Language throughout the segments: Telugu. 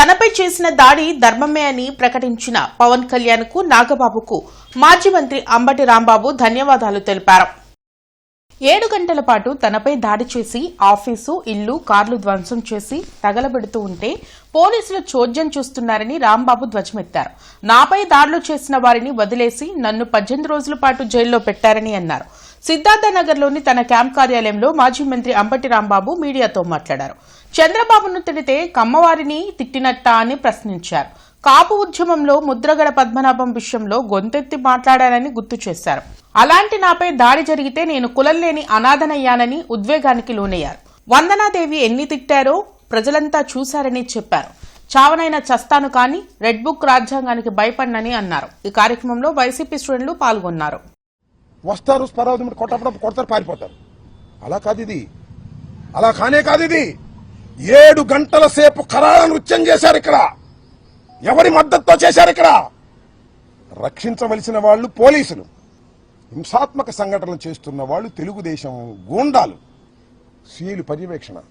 తనపై చేసిన దాడి ధర్మమే అని ప్రకటించిన పవన్ కళ్యాణ్కు నాగబాబుకు మాజీ మంత్రి అంబటి రాంబాబు ధన్యవాదాలు తెలిపారు. ఏడు గంటల పాటు తనపై దాడి చేసి ఆఫీసు ఇల్లు కార్లు ధ్వంసం చేసి తగలబెడుతూ ఉంటే పోలీసులు చోద్యం చూస్తున్నారని రాంబాబు ధ్వజమెత్తారు. నాపై దాడులు చేసిన వారిని వదిలేసి నన్ను పద్దెనిమిది రోజుల పాటు జైల్లో పెట్టారని అన్నారు. సిద్ధార్థనగర్లోని తన క్యాంప్ కార్యాలయంలో మాజీ మంత్రి అంబటి రాంబాబు మీడియాతో మాట్లాడారు. చంద్రబాబును తిడితే కమ్మవారిని తిట్టినట్టా అని ప్రశ్నించారు. కాపు ఉద్యమంలో ముద్రగడ పద్మనాభం విషయంలో గొంతెత్తి మాట్లాడానని గుర్తు చేశారు. అలాంటి నాపై దాడి జరిగితే నేను కులం లేని అనాథనయ్యానని ఉద్వేగానికి లోనయ్యారు. వందనాదేవి ఎన్ని తిట్టారో ప్రజలంతా చూశారని చెప్పారు. చావనైనా చస్తాను కానీ రెడ్ బుక్ రాజ్యాంగానికి భయపడినని అన్నారు. ఈ కార్యక్రమంలో వైసీపీ స్టూడెంట్లు పాల్గొన్నారు. వస్తారు స్పరావతి కొట్టప్పుడు కొడతారు పారిపోతారు. అలా కాదు ఇది. అలా కానే కాదు ఇది. ఏడు గంటల సేపు కరాల నృత్యం చేశారు ఇక్కడ. ఎవరి మద్దతుతో చేశారు ఇక్కడ? రక్షించవలసిన వాళ్ళు పోలీసులు. హింసాత్మక సంఘటనలు చేస్తున్న వాళ్ళు తెలుగుదేశం గూండాలు. సీలు పర్యవేక్షణ.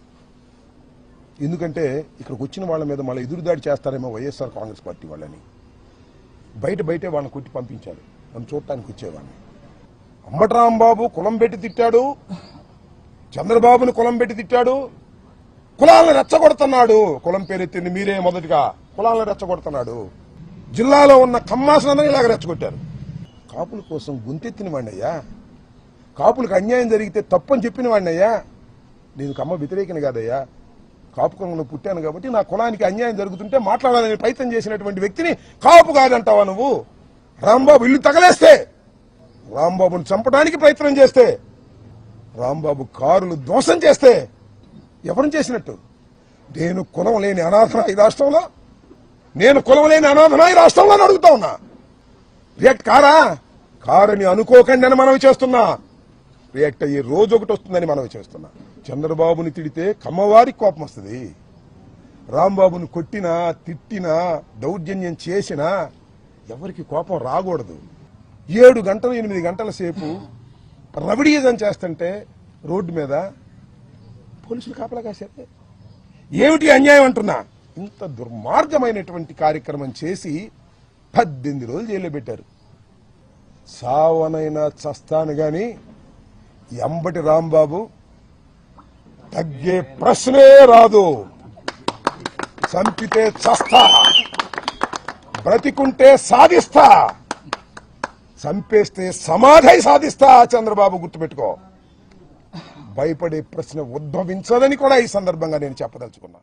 ఎందుకంటే ఇక్కడికి వచ్చిన వాళ్ళ మీద మళ్ళీ ఎదురుదాడి చేస్తారేమో వైఎస్ఆర్ కాంగ్రెస్ పార్టీ వాళ్ళని. బయట బయటే వాళ్ళని కొట్టి పంపించారు. మనం చూడటానికి వచ్చేవాడిని. అంబటరాంబాబు కులం పెట్టి తిట్టాడు. చంద్రబాబును కులం పెట్టి తిట్టాడు. కులాలను రెచ్చగొడుతున్నాడు. కులం పేరెత్తింది మీరే మొదటిగా. కులాలను రెచ్చగొడుతున్నాడు. జిల్లాలో ఉన్న కమ్మాసనందరూ ఇలాగ రెచ్చగొట్టారు. కాపుల కోసం గుంతెత్తిన వాడినయ్యా. కాపులకు అన్యాయం జరిగితే తప్పని చెప్పిన వాడినయ్యా. నేను కమ్మ వ్యతిరేకని కాదయ్యా. కాపు కులంలో పుట్టాను కాబట్టి నా కులానికి అన్యాయం జరుగుతుంటే మాట్లాడాలని ప్రయత్నం చేసినటువంటి వ్యక్తిని కాపు కాదంటావా నువ్వు? రాంబాబు ఇల్లు తగలేస్తే రాంబాబుని చంపడానికి ప్రయత్నం చేస్తే రాంబాబు కారులు ధ్వంసం చేస్తే ఎవరిని చేసినట్టు? నేను కులం లేని అనాథన ఈ రాష్ట్రంలో? నేను కులం లేని అనాథన ఈ రాష్ట్రంలో అని అడుగుతా ఉన్నా. రియాక్ట్ కారా? కారని అనుకోకండి అని మనవి చేస్తున్నా. రియాక్ట్ అయ్యే రోజు ఒకటి వస్తుందని మనవి చేస్తున్నా. చంద్రబాబుని తిడితే కమ్మవారికి కోపం వస్తుంది. రాంబాబుని కొట్టినా తిట్టినా దౌర్జన్యం చేసినా ఎవరికి కోపం రాకూడదు. ఏడు గంటలు ఎనిమిది గంటల సేపు రవిడీజం చేస్తుంటే రోడ్డు మీద పోలీసులు కాపలా కాశారు. ఏమిటి అన్యాయం అంటున్నా? ఇంత దుర్మార్గమైనటువంటి కార్యక్రమం చేసి పద్దెనిమిది రోజులు జైల్లో పెట్టారు. సావనైనా చస్తాను గాని ఎంబటి రాంబాబు తగ్గే ప్రశ్నే రాదు. చంపితే చస్తా బ్రతికుంటే సాధిస్తా చంపేస్తే సమాధి సాధిస్తా చంద్రబాబు గుర్తుపెట్టుకో. భయపడే ప్రశ్న ఉద్భవించదని కూడా ఈ సందర్భంగా నేను చెప్పదలుచుకున్నాను.